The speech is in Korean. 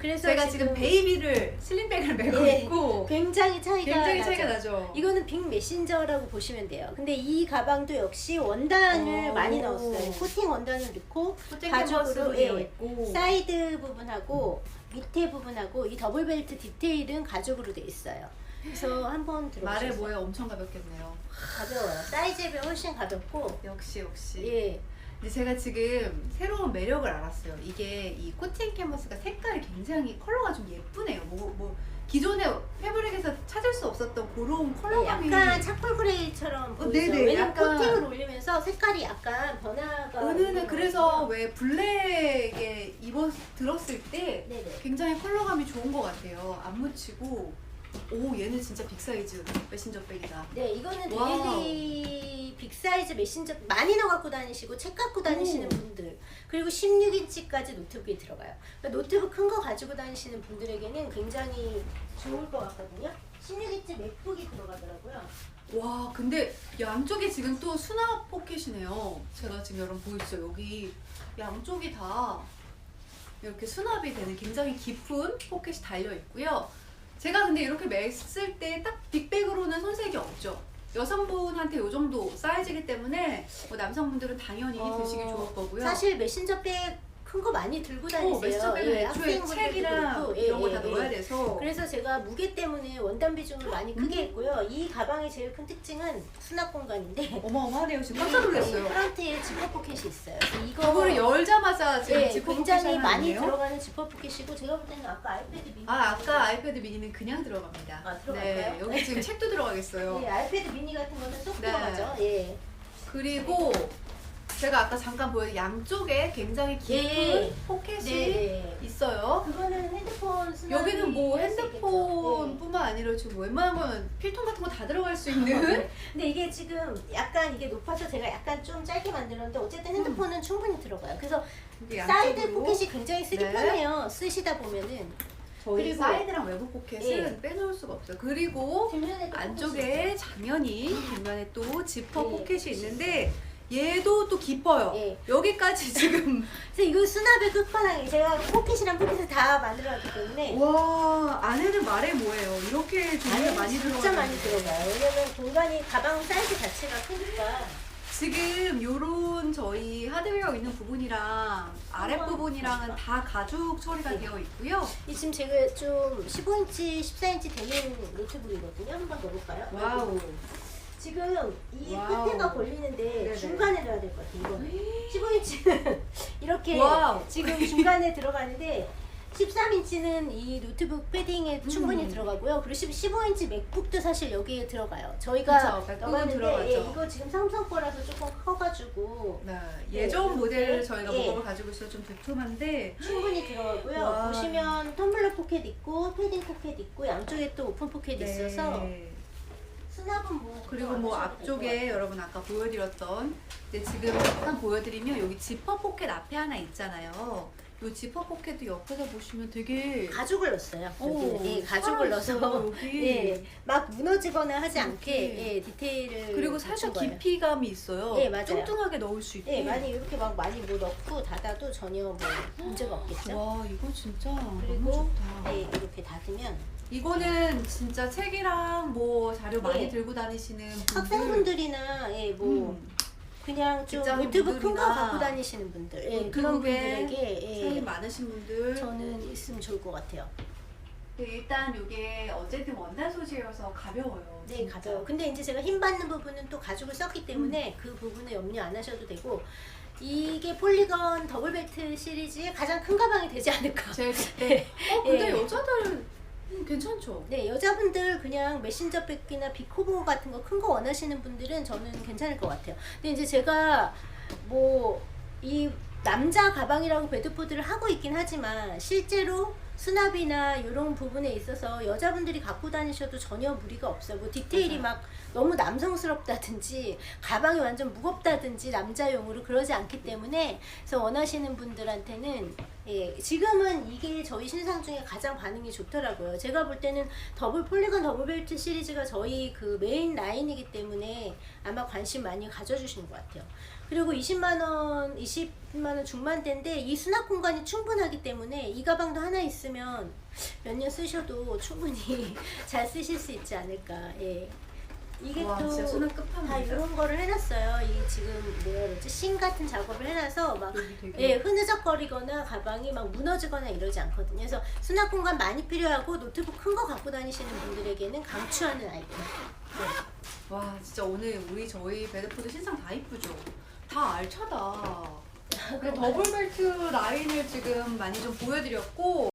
그래서 제가 지금 베이비를 슬림백을 메고 예, 있고 굉장히 차이가 굉장히 나죠. 차이가 나죠. 이거는 빅 메신저라고 보시면 돼요. 근데 이 가방도 역시 원단을 오. 많이 넣었어요. 코팅 원단을 넣고 가죽으로 가죽으로 예, 사이드 부분하고 밑에 부분하고 이 더블 벨트 디테일은 가죽으로 돼 있어요. 그래서 한번 말에 들어보세요. 뭐에 엄청 가볍겠네요. 가벼워요. 사이즈에 비해 훨씬 가볍고 역시 역시. 예. 근데 제가 지금 새로운 매력을 알았어요. 이게 이 코팅 캔버스가 색깔이 굉장히 컬러가 좀 예쁘네요. 뭐, 뭐 기존의 패브릭에서 찾을 수 없었던 그런 컬러감이 예, 약간 차콜 그레이처럼 보이죠. 네네, 왜냐면 약간- 코팅을 올리면서 색깔이 약간 변화가 은은은 있는 그래서 거거든요. 왜 블랙에 입어 들었을 때 네네. 굉장히 컬러감이 좋은 것 같아요. 안 묻히고 오 얘는 진짜 빅 사이즈 메신저 백이다. 네, 이거는 와우. 데일리 빅 사이즈 메신저 많이 넣어 갖고 다니시고 책 갖고 다니시는 오. 분들 그리고 16인치까지 노트북이 들어가요. 그러니까 노트북 큰 거 가지고 다니시는 분들에게는 굉장히 좋을 것 같거든요. 16인치 맥북이 들어가더라고요. 와 근데 양쪽에 지금 또 수납 포켓이네요. 제가 지금 여러분 보이시죠? 여기 양쪽이 다 이렇게 수납이 되는 굉장히 깊은 포켓이 달려 있고요. 제가 근데 이렇게 맸을 때 딱 빅백으로는 손색이 없죠. 여성분한테 이 정도 사이즈이기 때문에 뭐 남성분들은 당연히 어, 드시기 좋을 거고요. 사실 메신저 백 큰 거 많이 들고 어, 다니세요. 메신저백은 예, 애초에 학생분들도 책이랑 그렇고. 예, 이런 거 예, 다 예. 넣어야 돼서 그래서 제가 무게 때문에 원단 비중을 많이 크게 음. 했고요. 이 가방의 제일 큰 특징은 수납 공간인데 어마어마하네요. 지금 깜짝 놀랐어요. 프런트에 지퍼 포켓이 있어요. 그래서 이거 저거를 열자마자 지금 네, 지퍼 굉장히 포켓이 많이 하나인데요? 들어가는 지퍼 포켓이고 제가 볼 때는 아까 아이패드 미니 아 아까 아이패드 미니는 그냥 들어갑니다. 아, 들어갈까요? 네 여기 지금 책도 들어가겠어요. 네, 아이패드 미니 같은 거는 쏙 네. 들어가죠. 예. 그리고 제가 아까 잠깐 보여 양쪽에 굉장히 깊은 예. 포켓이 네. 있어요. 그거는 핸드폰 수납이 여기는 뭐 할수 있겠죠. 핸드폰뿐만 아니라 지금 웬만한 건 필통 같은 거 다 들어갈 수 있는 네. 근데 이게 지금 약간 이게 높아서 제가 약간 좀 짧게 만들었는데 어쨌든 핸드폰은 충분히 들어가요. 그래서 이게 사이드 양쪽으로 포켓이 굉장히 쓰기 네. 편해요. 쓰시다 보면은 저희 그리고- 사이드랑 외부 포켓은 예. 빼놓을 수가 없어요. 그리고 뒷면에도 포켓이 안쪽에 당연히 뒷면에 또 지퍼 예, 포켓이 포켓이 있는데 얘도 또 깊어요. 예. 여기까지 지금 그래서 이거 수납의 끝판왕이 제가 포켓이랑 포켓을 다 만들어놨기 때문에 와 안에는 말해 뭐예요? 이렇게 종류가 안에 많이 진짜 들어가는 많이 들어가요. 왜냐면 공간이 가방 사이즈 자체가 크니까 지금 요런 저희 하드웨어 있는 부분이랑 아랫 한번 부분이랑은 다 가죽 처리가 네. 되어 있고요. 이 지금 제가 좀 15인치, 14인치 되는 노트북이거든요. 한번 넣어볼까요? 와우. 지금 이 와우. 끝에가 걸리는데 네네. 중간에 넣어야 될 것 같아요. 이거는 15인치는 이렇게 와우. 지금 중간에 들어가는데 13인치는 이 노트북 패딩에 충분히 음. 들어가고요. 그리고 15인치 맥북도 사실 여기에 들어가요. 저희가 그쵸, 맥북은 들어가죠. 예, 이거 지금 삼성 거라서 조금 커가지고 네, 네, 예전 이렇게. 모델을 저희가 예. 목업을 가지고 있어서 좀 두툼한데 충분히 들어가고요. 와. 보시면 텀블러 포켓 있고 패딩 포켓 있고 양쪽에 또 오픈 포켓 있어서 네. 수납은 뭐 그리고 안뭐 앞쪽에. 여러분 아까 보여드렸던 이제 지금 잠깐 보여드리면 여기 지퍼 포켓 앞에 하나 있잖아요. 이 지퍼 포켓도 옆에서 보시면 되게 가죽을 넣었어요. 오, 여기 예, 가죽을 살아있어요, 넣어서 여기. 예, 막 무너지거나 하지 않게. 예, 디테일을 그리고 살짝 거예요. 깊이감이 있어요. 예, 맞아요. 뚱뚱하게 넣을 수 있게. 예, 많이 이렇게 막 많이 뭐 넣고 닫아도 전혀 뭐 문제가 없겠죠. 와 이거 진짜 너무 그리고 좋다. 예, 이렇게 닫으면 이거는 진짜 책이랑 뭐 자료 많이 예. 들고 다니시는 분들 학생분들이나 예, 뭐 음, 그냥 좀 직장인 노트북 큰 거 분들이나 갖고 다니시는 분들 예, 그런 노트북에 분들에게 예, 많으신 분들 저는 있으면 좋을 것 같아요. 그 일단 이게 어쨌든 원단 소재여서 가벼워요. 네, 진짜. 가져요. 근데 이제 제가 힘 받는 부분은 또 가죽을 썼기 때문에 그 부분은 염려 안 하셔도 되고 이게 폴리건 더블 벨트 시리즈의 가장 큰 가방이 되지 않을까. 제일 그때 어 근데 예. 여자들 음, 괜찮죠? 네, 여자분들 그냥 메신저 백이나 비코보 같은 거 큰 거 원하시는 분들은 저는 괜찮을 것 같아요. 근데 이제 제가 뭐 이 남자 가방이라고 배드포드를 하고 있긴 하지만 실제로 수납이나 이런 부분에 있어서 여자분들이 갖고 다니셔도 전혀 무리가 없어요. 뭐 디테일이 맞아요. 막 너무 남성스럽다든지 가방이 완전 무겁다든지 남자용으로 그러지 않기 때문에 그래서 원하시는 분들한테는 예, 지금은 이게 저희 신상 중에 가장 반응이 좋더라고요. 제가 볼 때는 더블 폴리건 더블 벨트 시리즈가 저희 그 메인 라인이기 때문에 아마 관심 많이 가져주시는 것 같아요. 그리고 20만 원, 20만 원 중반대인데 이 수납 공간이 충분하기 때문에 이 가방도 하나 있으면 몇 년 쓰셔도 충분히 잘 쓰실 수 있지 않을까. 예. 이게 와또 진짜 수납 다 끝판입니다. 이런 거를 해놨어요. 이 지금 뭐라 그러지? 신 같은 작업을 해놔서 막 여기 되게 예, 흐느적거리거나 가방이 막 무너지거나 이러지 않거든요. 그래서 수납 공간 많이 필요하고 노트북 큰 거 갖고 다니시는 분들에게는 강추하는 아이템. 와 진짜 오늘 우리 저희 베드포드 신상 다 이쁘죠? 다 알차다. 그 더블 벨트 라인을 지금 많이 좀 보여드렸고